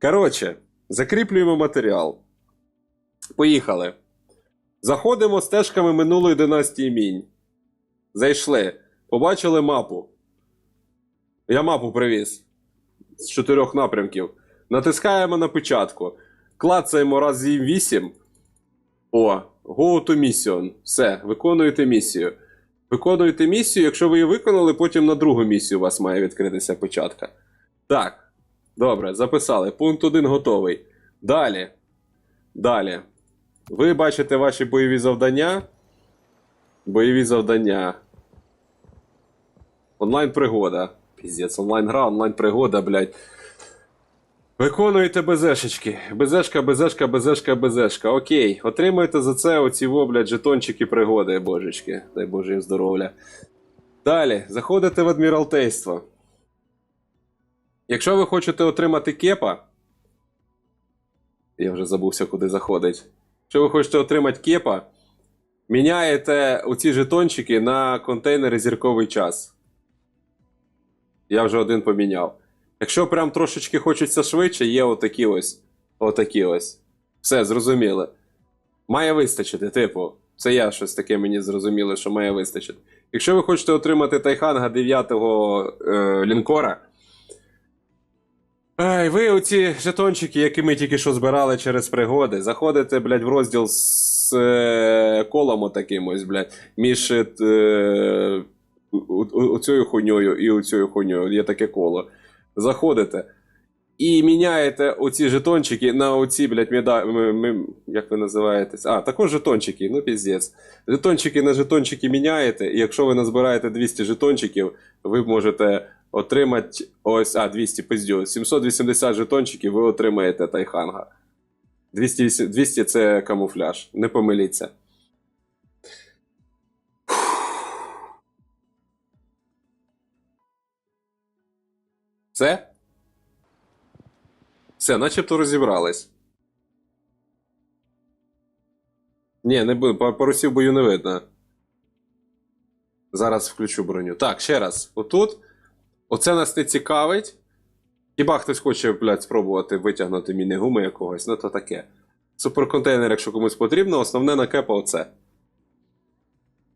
Коротше, закріплюємо матеріал. Поїхали. Заходимо стежками минулої династії Мінь. Зайшли. Побачили мапу. Я мапу привіз з чотирьох напрямків. Натискаємо на печатку. Клацаємо разів 8. О, go to mission. Все, виконуєте місію. Виконуєте місію, якщо ви її виконали, потім на другу місію у вас має відкритися печатка. Так. Добре, записали. Пункт 1 готовий. Далі. Далі. Ви бачите ваші бойові завдання. Бойові завдання. Онлайн пригода. Піздець, онлайн гра, онлайн пригода, блядь. Виконуєте безешечки. Безешка, безешка, безешка, безешка. Окей. Отримуєте за це оці во, блядь, жетончики пригоди, божечки. Дай Боже їм здоров'я. Далі. Заходите в адміралтейство. Якщо ви хочете отримати кепа. Я вже забувся, куди заходить. Якщо ви хочете отримати кепа, міняєте оці жетончики на контейнери зірковий час. Я вже один поміняв. Якщо прям трошечки хочеться швидше, є отакі ось. Отакі ось. Все, зрозуміли. Має вистачити, типу. Це я щось таке мені зрозуміло, що має вистачити. Якщо ви хочете отримати Тайханга 9-го е, лінкора. Ай, ви оці жетончики, які ми тільки що збирали через пригоди, заходите, блядь, в розділ з е, колом отаким ось, блядь, між е, оцією хуйньою і оцією хуйньою. Є таке коло. Заходите. І міняєте оці жетончики на оці, блядь, меда... як ви називаєтесь? А, також жетончики, ну піздець. Жетончики на жетончики міняєте, і якщо ви назбираєте 200 жетончиків, ви можете отримати ось, а, 200 пиздю, 780 жетончиків ви отримаєте тайханга. 200, 200 це камуфляж, не помиліться. Це? Все, начебто розібрались. Ні, не парусів бою не видно. Зараз включу броню. Так, ще раз. Отут. Оце нас не цікавить. Хіба хтось хоче, блядь, спробувати витягнути міни-гуми якогось, ну то таке. Суперконтейнер, якщо комусь потрібно, основне на кепа оце.